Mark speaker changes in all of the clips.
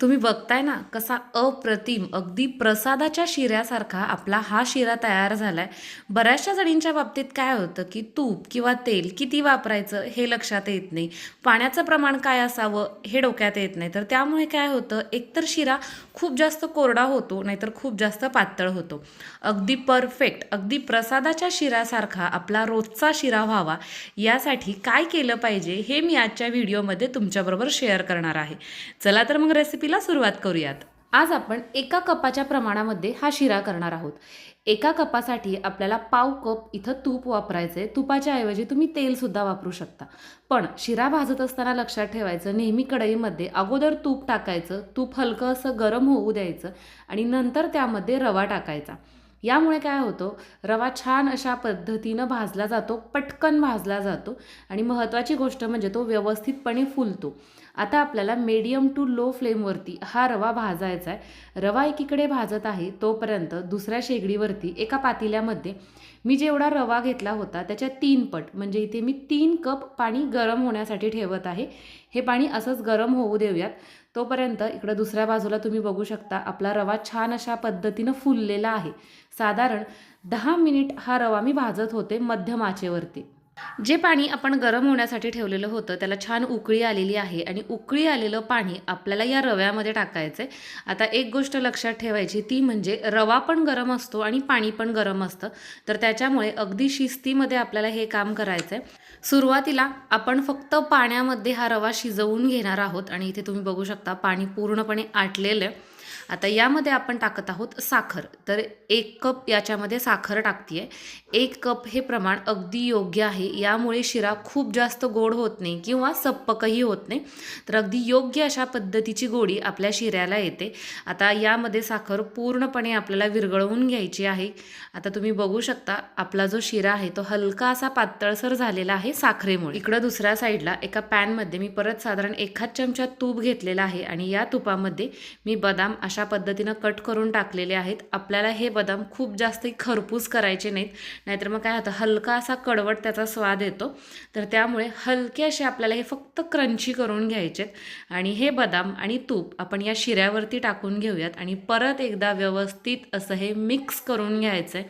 Speaker 1: तुम्ही बघताय ना कसा अप्रतिम अगदी प्रसादाच्या शिऱ्यासारखा आपला हा शिरा तयार झालाय. बऱ्याचशा जणींच्या बाबतीत काय होतं की तूप किंवा तेल किती वापरायचं हे लक्षात येत नाही. पाण्याचं प्रमाण काय असावं हे डोक्यात येत नाही. तर त्यामुळे काय होतं एकतर शिरा खूप जास्त कोरडा होतो नाहीतर खूप जास्त पातळ होतो. अगदी परफेक्ट अगदी प्रसादाच्या शिऱ्यासारखा आपला रोजचा शिरा व्हावा यासाठी काय केलं पाहिजे हे मी आजच्या व्हिडिओमध्ये तुमच्याबरोबर शेअर करणार आहे. चला तर मग रेसिपी रेसिपीला सुरुवात करूयात. आज आपण एका कपाच्या प्रमाणामध्ये हा शिरा करणार आहोत. एका कपासाठी आपल्याला पाव कप इथं तूप वापरायचं आहे तुपाच्या ऐवजी तुम्ही तेलसुद्धा वापरू शकता. पण शिरा भाजत असताना लक्षात ठेवायचं नेहमी कढईमध्ये अगोदर तूप टाकायचं तूप हलकं असं गरम होऊ द्यायचं आणि नंतर त्यामध्ये रवा टाकायचा. यामुळे काय होतं रवा छान अशा पद्धतीनं भाजला जातो पटकन भाजला जातो आणि महत्त्वाची गोष्ट म्हणजे तो व्यवस्थितपणे फुलतो. आता आपल्याला मीडियम टू लो फ्लेमवरती हा रवा भाजायचा आहे. रवा एकीकडे भाजत आहे तोपर्यंत दुसऱ्या शेगडीवरती एका पातेल्यामध्ये मी जेवढा रवा घेतला होता त्याच्या तीन पट म्हणजे इथे मी तीन कप पाणी गरम होण्यासाठी ठेवत आहे. हे पाणी असंच गरम होऊ देऊयात. तोपर्यंत इकडं दुसऱ्या बाजूला तुम्ही बघू शकता आपला रवा छान अशा पद्धतीनं फुललेला आहे. साधारण दहा मिनिट हा रवा मी भाजत होते मध्यम आचेवरती. जे पाणी आपण गरम होण्यासाठी ठेवलेलं होतं त्याला छान उकळी आलेली आहे आणि उकळी आलेलं पाणी आपल्याला या रव्यामध्ये टाकायचं आहे आता एक गोष्ट लक्षात ठेवायची ती म्हणजे रवा पण गरम असतो आणि पाणी पण गरम असतं. तर त्याच्यामुळे अगदी शिस्तीमध्ये आपल्याला हे काम करायचं आहे सुरुवातीला आपण फक्त पाण्यामध्ये हा रवा शिजवून घेणार आहोत आणि इथे तुम्ही बघू शकता पाणी पूर्णपणे आटलेलं आहे. आता यामध्ये आपण टाकत आहोत साखर. तर एक कप याच्यामध्ये साखर टाकते आहे एक कप हे प्रमाण अगदी योग्य आहे. यामुळे शिरा खूप जास्त गोड होत नाही किंवा सप्पकही होत नाही. तर अगदी योग्य अशा पद्धतीची गोडी आपल्या शिऱ्याला येते. आता यामध्ये साखर पूर्णपणे आपल्याला विरघळवून घ्यायची आहे. आता तुम्ही बघू शकता आपला जो शिरा आहे तो हलका असा पातळसर झालेला आहे साखरेमुळे. इकडं दुसऱ्या साईडला एका पॅनमध्ये मी परत साधारण एखाद चमचा तूप घेतलेला आहे आणि या तुपामध्ये मी बदाम अशा अशा पद्धतीनं कट करून टाकलेले आहेत. आपल्याला हे बदाम खूप जास्त खरपूस करायचे नाहीत. नाहीतर मग काय होतं हलका असा कडवट त्याचा स्वाद येतो. तर त्यामुळे हलके असे आपल्याला हे फक्त क्रंची करून घ्यायचेत आणि हे बदाम आणि तूप आपण या शिऱ्यावरती टाकून घेऊयात. आणि परत एकदा व्यवस्थित असं हे मिक्स करून घ्यायचं आहे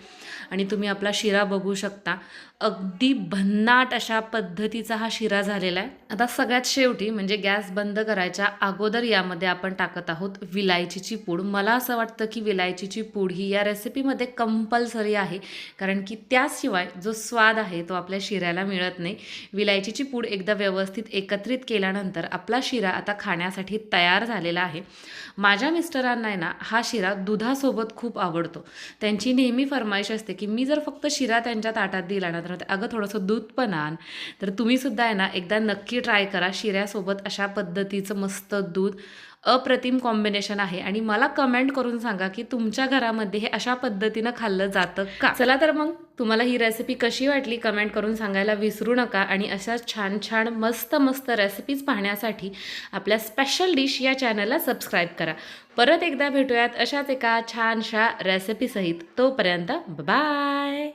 Speaker 1: आणि तुम्ही आपला शिरा बघू शकता. अगदी भन्नाट अशा पद्धतीचा हा शिरा झालेला आहे. आता सगळ्यात शेवटी म्हणजे गॅस बंद करायच्या अगोदर यामध्ये आपण टाकत आहोत विलायचीची पूड. मला असं वाटतं की विलायचीची पूड ही या रेसिपीमध्ये कंपल्सरी आहे. कारण की त्याशिवाय जो स्वाद आहे तो आपल्या शिऱ्याला मिळत नाही. विलायचीची पूड एकदा व्यवस्थित एकत्रित केल्यानंतर आपला शिरा आता खाण्यासाठी तयार झालेला आहे. माझ्या मिस्टरांना आहे ना हा शिरा दुधासोबत खूप आवडतो. त्यांची नेहमी फरमाईश असते की मी जर फक्त शिरा त्यांच्या ताटात दिला ना तर अगं थोडंसं दूध पण आण. तर तुम्ही सुद्धा आहे ना एकदा नक्की ट्राय करा शिऱ्यासोबत अशा पद्धतीचं मस्त दूध. अप्रतिम कॉम्बिनेशन आहे. आणि मला कमेंट करून सांगा की तुमच्या घरामध्ये हे अशा पद्धतीनं खाल्लं जातं का? चला तर मग तुम्हाला ही रेसिपी कशी वाटली कमेंट करून सांगायला विसरू नका. आणि अशा छान छान मस्त मस्त रेसिपीज पाहण्यासाठी आपल्या स्पेशल डिश या चॅनलला सबस्क्राईब करा. परत एकदा भेटूयात अशाच एका छानशा रेसिपीसहित तोपर्यंत बाय